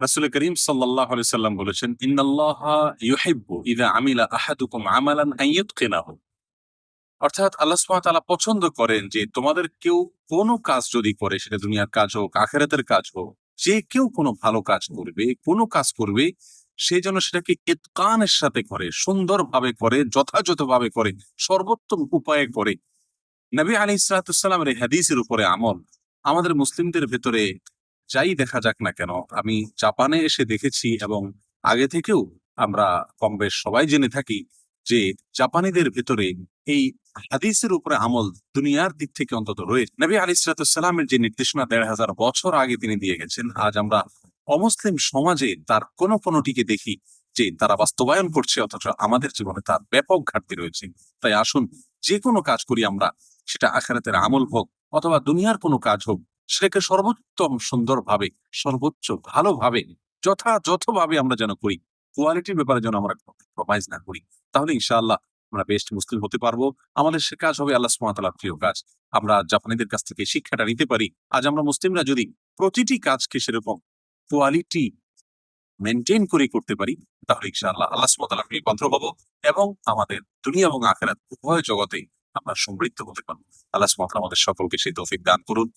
রাসুল করিম সাল্লাহ সাল্লাম বলেছেন, ইন্নাল্লাহ ইউহিব্বু ইদা আমিলা আহাদুকুম আমালান অর্থাৎ আল্লাহ পছন্দ করেন যে তোমাদের কেউ কোনো কাজ যদি করে, সেটা দুনিয়ার কাজ হোক, আখেরাতের কাজ হোক, যে কেউ কোনো ভালো কাজ করবে, কোনো কাজ করবে, সে যেন সেটাকে ইতকানের সাথে করে, সুন্দরভাবে করে, যথাযথভাবে করে, সর্বোত্তম উপায়ে করে। নবী আলী ইসলাতামের হাদিসের উপরে আমল আমাদের মুসলিমদের ভেতরে যাই দেখা যাক না কেন, আমি জাপানে এসে দেখেছি এবং আগে থেকেও আমরা কম সবাই জেনে থাকি যে জাপানিদের ভেতরে এই হাদিসের উপরে আমল দুনিয়ার দিক থেকে অন্তত রয়েছে। নবী আলী ইসলাতামের যে নির্দেশনা দেড় হাজার বছর আগে তিনি দিয়ে গেছেন, আজ আমরা অমুসলিম সমাজে তার কোন কোনটিকে দেখি যে তারা বাস্তবায়ন করছে, অথচ আমাদের জীবনে তার ব্যাপক ঘাটতি রয়েছে। তাই আসুন যে কোনো কাজ করি আমরা, সেটা আখারাতের আমল হোক অথবা দুনিয়ার কোনো কাজ হোক সেটাকে সর্বোত্তম সুন্দরভাবে, সর্বোচ্চ ভালোভাবে, যথাযথভাবে আমরা যেন করি কোয়ালিটির ব্যাপারে যেন আমরা কম্প্রোমাইজ না করি, তাহলে ইনশাআল্লাহ আমরা বেস্ট মুসলিম হতে পারব। আমাদের সে কাজ হবে আল্লাহ সুমাতালার প্রিয় কাজ। আমরা জাপানিদের কাছ থেকে শিক্ষাটা নিতে পারি। আজ আমরা মুসলিমরা যদি প্রতিটি কাজকে সেরকম কোয়ালিটি মেনটেন করে করতে পারি, তাহলে ইনশাআল্লাহ আল্লাহ সুমাতালার প্রিয় পাত্র হব এবং আমাদের দুনিয়া এবং আখেরাত উভয় জগতে আমরা সমৃদ্ধ হতে পারব। আল্লাহ সুমাতালা আমাদের সকলকে সেই তৌফিক দান করুন।